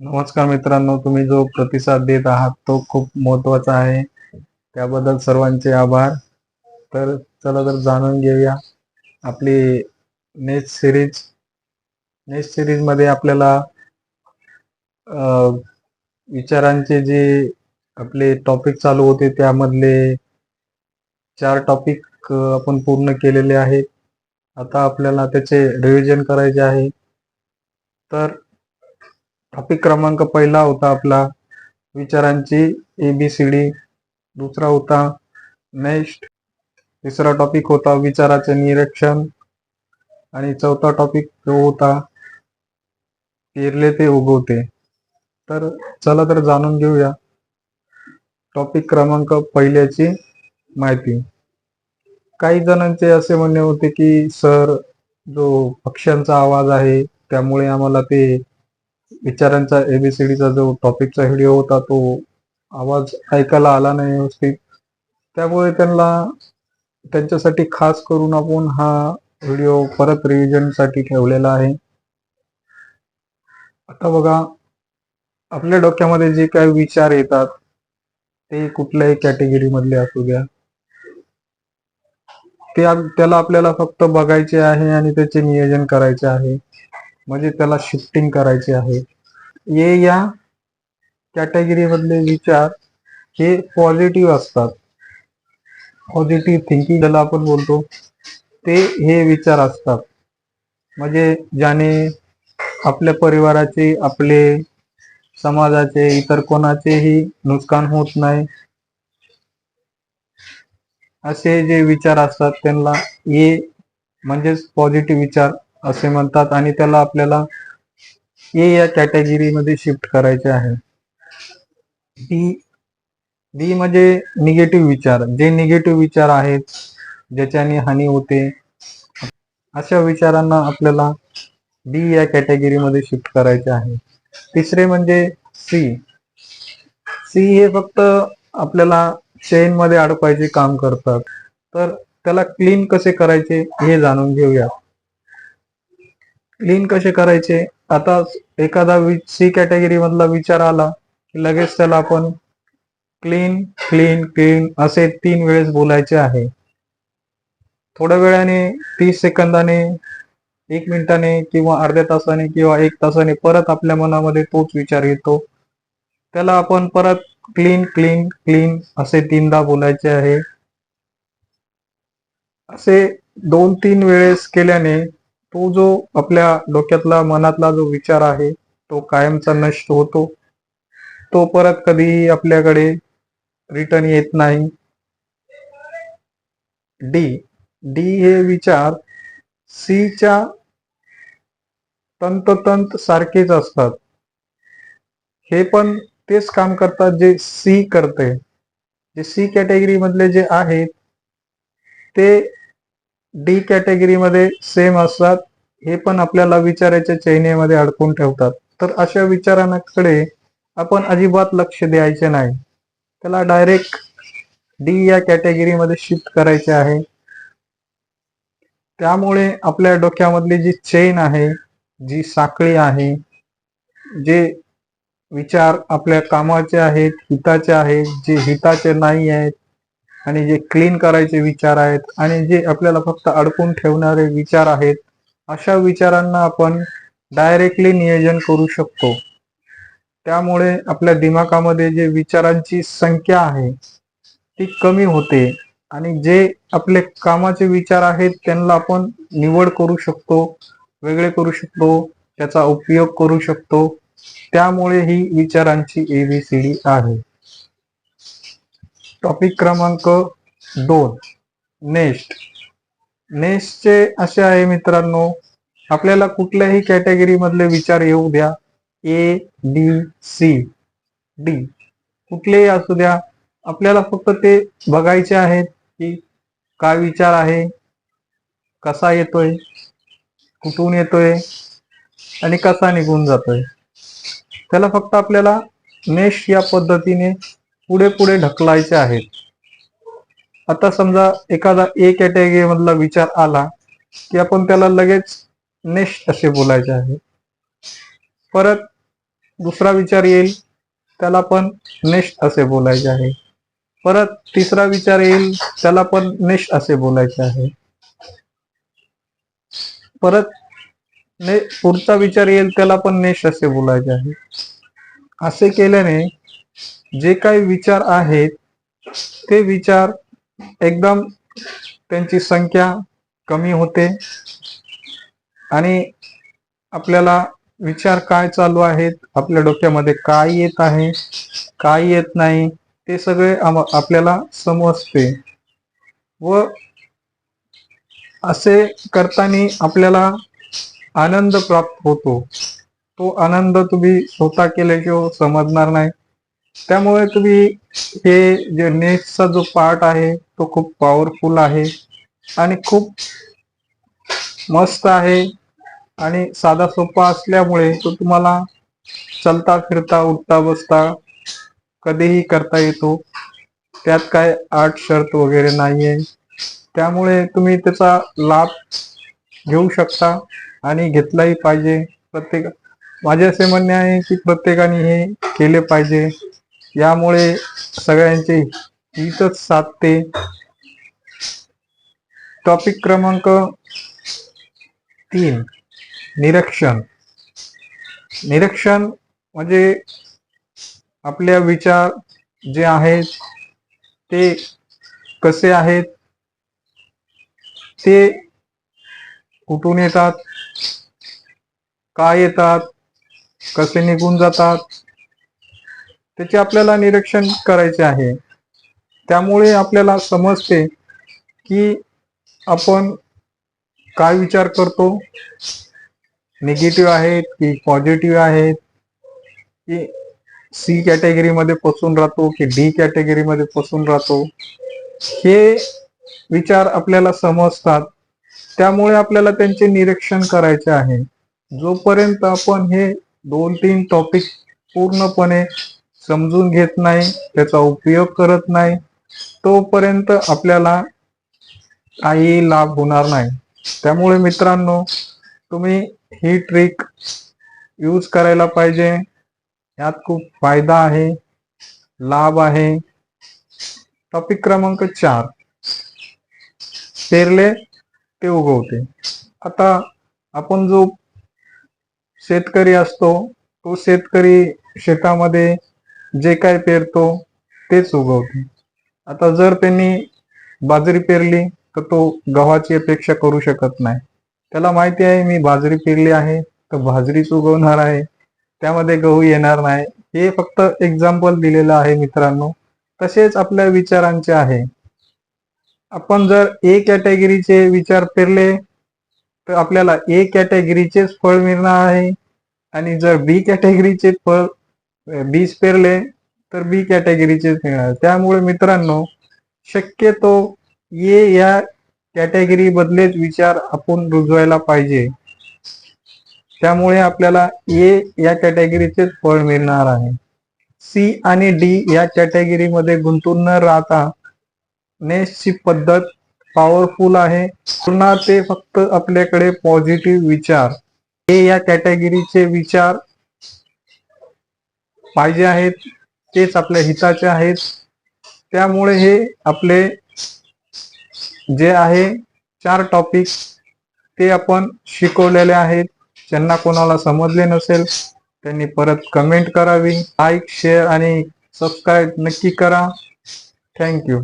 नमस्कार मित्रांनो तुम्ही जो प्रतिसाद देत आहात तो खूप महत्त्वाचा आहे. त्याबद्दल सर्वांचे आभार. तर चला तर जाणून घेऊया आपली नेक्स्ट सिरीज नेक्स्ट सिरीजमध्ये आपल्याला विचारांचे जे आपले टॉपिक चालू होते त्यामधले चार टॉपिक आपण पूर्ण केलेले आहेत. आता आपल्याला त्याचे रिव्हिजन करायचे आहे. तर टॉपिक क्रमांक पहिला होता आपला. विचारांची एबीसीडी दुसरा होता नेक्स्ट तिसरा टॉपिक होता विचाराचे निरीक्षण. आणि चौथा टॉपिक जो होता पेरले ते उगवते. तर चला तर जाणून घेऊया. टॉपिक क्रमांक पहिल्याची माहिती. काही जणांचे असे म्हणणे होते की सर जो पक्ष्यांचा आवाज आहे त्यामुळे आम्हाला ते विचारांचा एबीसीडीचा जो टॉपिकचा व्हिडिओ होता तो आवाज ऐकायला आला नाही व्यवस्थित. त्यामुळे त्यांना त्यांच्यासाठी खास करून आपण हा व्हिडिओ परत रिव्हिजनसाठी ठेवलेला आहे. आता बघा आपल्या डोक्यामध्ये जे काही विचार येतात ते कुठल्याही कॅटेगरी मधले असू द्या. ते त्याला आपल्याला फक्त बघायचे आहे आणि त्याचे नियोजन करायचे आहे. म्हणजे त्याला शिफ्टिंग करायचे आहे. हे या कॅटेगरी मधले विचार हे पॉझिटिव्ह असतात. पॉझिटिव्ह थिंकिंग ज्याला आपण बोलतो ते हे विचार असतात. म्हणजे ज्याने आपल्या परिवाराचे आपले समाजाचे इतर कोणाचेही नुकसान होत नाही. असे जे विचार असतात त्यांना हे म्हणजेच पॉझिटिव्ह विचार असे म्हणतात आणि त्याला आपल्याला ए या कॅटेगरी मध्ये शिफ्ट करायचे आहे. डी डी म्हणजे निगेटिव्ह विचार. जे निगेटिव्ह विचार आहेत ज्याच्याने हानी होते अशा विचारांना आपल्याला डी या कॅटेगरी मध्ये शिफ्ट करायचे आहे. तिसरे म्हणजे सी सी हे फक्त आपल्याला चेन मध्ये अडकवायचे काम करतात. तर त्याला क्लीन कसे करायचे हे जाणून घेऊया क्लीन कसे करायचे? आता एखादा सी कॅटेगरी मधला विचार आला की लगेच त्याला आपण क्लीन क्लीन क्लीन असे तीन वेळेस बोलायचे आहे. थोड्या वेळाने तीस सेकंदाने एक मिनिटाने किंवा अर्ध्या तासाने किंवा एक तासाने परत आपल्या मनामध्ये तोच विचार येतो. त्याला आपण परत क्लीन क्लीन क्लीन असे तीनदा बोलायचे आहे. असे दोन तीन वेळेस केल्याने तो जो आपल्या डोक्यातला मनातला जो विचार आहे तो कायमचा नष्ट होतो. तो परत कधी आपल्याकडे रिटर्न येत नाही. डी डी हे विचार सी च्या तंतोतंत सारखेच असतात. हे पण तेच काम करतात जे सी करते जे सी कॅटेगरी मधले जे आहेत ते डी कॅटेगरी मध्ये सेम असतात हे पण आपल्याला विचाराच्या चैनेमध्ये अडकून ठेवतात. तर अशा विचारांकडे आपण अजिबात लक्ष द्यायचे नाही. त्याला डायरेक्ट डी या कॅटेगरी मध्ये शिफ्ट करायचे आहे. त्यामुळे आपल्या डोक्यामधली जी चेन आहे जी साखळी आहे जे विचार आपल्या कामाचे आहेत हिताचे आहेत जे हिताचे नाही आहेत आणि जे क्लीन करायचे विचार आहेत आणि जे आपल्याला फक्त अडकून ठेवणारे विचार आहेत अशा विचारांना आपण डायरेक्टली नियोजन करू शकतो. त्यामुळे आपल्या दिमागामध्ये जे विचारांची संख्या आहे ती कमी होते आणि जे आपले कामाचे विचार आहेत त्यांना आपण निवड करू शकतो वेगळे करू शकतो त्याचा उपयोग करू शकतो. त्यामुळे ही विचारांची एबीसीडी आहे. टॉपिक क्रमांक दोन. नेस्ट नेस्टचे असे आहे मित्रांनो आपल्याला कुठल्याही कॅटेगरी मधले विचार येऊ द्या. ए बी सी डी कुठलेही असू द्या. आपल्याला फक्त ते बघायचे आहेत की काय विचार आहे कसा येतोय कुठून येतोय आणि कसा निघून जातोय. त्याला फक्त आपल्याला नेश या पद्धतीने पुढे पुढे ढकलायचे आहेत. आता समजा एखादा ए कॅटेगरी मधला विचार आला की आपण त्याला लगेच नेक्स्ट असे बोलायचे आहे. परत दुसरा विचार येईल त्याला पण नेक्स्ट असे बोलायचे आहे. परत तिसरा विचार येईल त्याला पण नेक्स्ट असे बोलायचे आहे. परत ने पुढचा विचार येईल त्याला पण नेक्स्ट असे बोलायचे आहे. असे केल्याने जे काही विचार आहेत ते विचार एकदम त्यांची संख्या कमी होते. आणि आपल्याला विचार काय चालू आहेत आपल्या डोक्यामध्ये काय येत आहे काय येत नाही ते सगळे आपल्याला समजते. व असे करताना आपल्याला आनंद प्राप्त होतो. तो आनंद तुम्ही स्वतः केल्याशिवाय समजणार नाही. त्यामुळे तुम्ही हे जे नेटचा जो पार्ट आहे तो खूप पॉवरफुल आहे. आणि खूप मस्त आहे. आणि साधा सोपा असल्यामुळे तो तुम्हाला चलता फिरता उठता बसता कधीही करता येतो. त्यात काय आठ शर्त वगैरे नाहीये. त्यामुळे तुम्ही त्याचा लाभ घेऊ शकता आणि घेतलाही पाहिजे. प्रत्येक माझे असे म्हणणे आहे की प्रत्येकाने हे केले पाहिजे. यामुळे सगळ्यांचे हितच साधते. टॉपिक क्रमांक तीन निरीक्षण. निरीक्षण म्हणजे आपल्या विचार जे आहेत ते कसे आहेत ते कुठून येतात काय येतात कसे निघून जातात त्याचे आपल्याला निरीक्षण करायचे आहे. त्यामुळे आपल्याला समजते की आपण काय विचार करतो. निगेटिव्ह आहेत की पॉझिटिव्ह आहेत? की सी कॅटेगरी मध्ये पसून राहतो की डी कॅटेगरी मध्ये पसून राहतो? हे विचार आपल्याला समजतात. त्यामुळे आपल्याला त्यांचे निरीक्षण करायचे आहे. जोपर्यंत आपण हे दोन तीन टॉपिक पूर्णपणे समजून घेत नाही त्याचा उपयोग करत नाही तोपर्यंत आपल्याला काही लाभ होणार नाही. त्यामुळे मित्रांनो तुम्ही ही ट्रिक यूज करायला पाहिजे. यात खूप फायदा आहे लाभ आहे. टॉपिक क्रमांक चार. पेरले ते उगवते. आता आपण जो शेतकरी असतो तो शेतकरी शेतामध्ये जे काय पेरतो तेच उगवते. आता जर त्यांनी बाजरी पेरली तर तो गव्हाची अपेक्षा करू शकत नाही. त्याला माहिती आहे मी बाजरी पेरली आहे तर बाजरीच उगवणार आहे. त्यामध्ये गहू येणार नाही. हे फक्त एक्झाम्पल दिलेलं आहे मित्रांनो. तसेच आपल्या विचारांचे आहे. आपण जर ए कॅटेगरीचे विचार पेरले तर आपल्याला ए कॅटेगरीचेच फळ मिळणार आहे. आणि जर बी कॅटेगरीचे फळ बीज पेरले तर बी कॅटेगरीचेच मिळणार त्यामुळे मित्रांनो शक्यतो ए या कॅटेगरी बदलेच विचार आपण रुजवायला पाहिजे. त्यामुळे आपल्याला ए या कॅटेगरीचेच फळ मिळणार आहे. सी आणि डी या कॅटेगरीमध्ये गुंतून न राहता नेक्स्टची पद्धत पॉवरफुल आहे. पुन्हा ते फक्त आपल्याकडे पॉझिटिव्ह विचार. ए या कॅटेगरीचे विचार पाहिजे आहेत तेच आपल्या हिताचे आहेत. त्यामुळे हे आपले जे आहे चार टॉपिक ते आपण शिकवलेले आहेत. ज्यांना कोणाला समजले नसेल त्यांनी परत कमेंट करावी. लाईक शेअर आणि सबस्क्राईब नक्की करा. थँक्यू